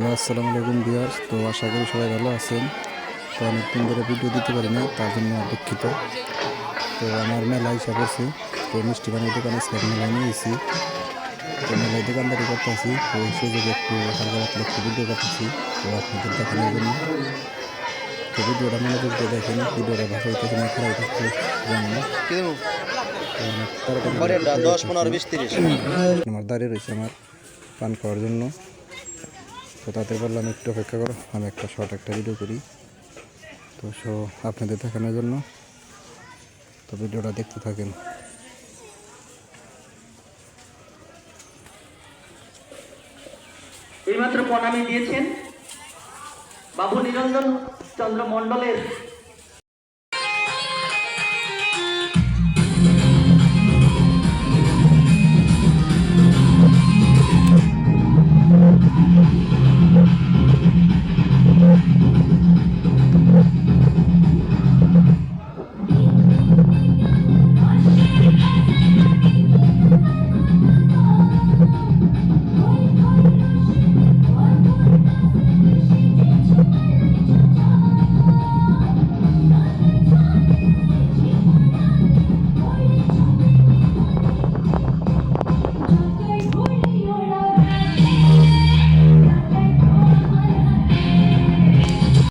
Hello আসসালামু আলাইকুম বিয়ার্স তো আশা করি সবাই ভালো আছেন। তো অনেকদিন ধরে ভিডিও দিতে পারি না তার জন্য দুঃখিত। তো আমার মেলা হিসাব করছি তো মিষ্টি পানির দোকানে স্যার মেলায় নিয়েছি তো মেলায় দোকানদারি করতেছি তো এই সুযোগে একটু হালকা পাতলা একটু ভিডিও করতেছি। তো আপনাদের দেখানোর জন্য। তো ভিডিওটা মনোযোগ দিয়ে দেখেন। ভিডিওটা ভালো হইতেছে না খারাপ হইতেছে জানি না। তো আমার দাঁড়িয়ে রয়েছে আমার পান খাওয়ার জন্য। তো তাদের বললাম, একটু অপেক্ষা করো, আমি একটা শর্ট একটা ভিডিও করি। তো সো, আপনাদের দেখানোর জন্য। তো ভিডিওটা দেখতে থাকেন। এইমাত্র প্রণামী দিয়েছেন বাবু নিরঞ্জন চন্দ্র মণ্ডলের